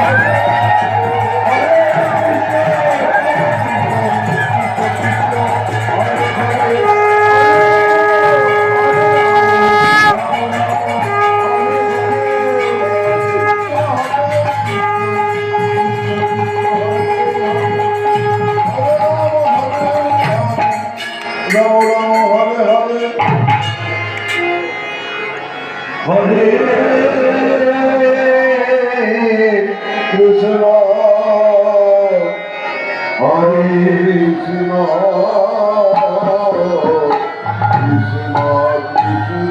Ram Hare Krishna Krishna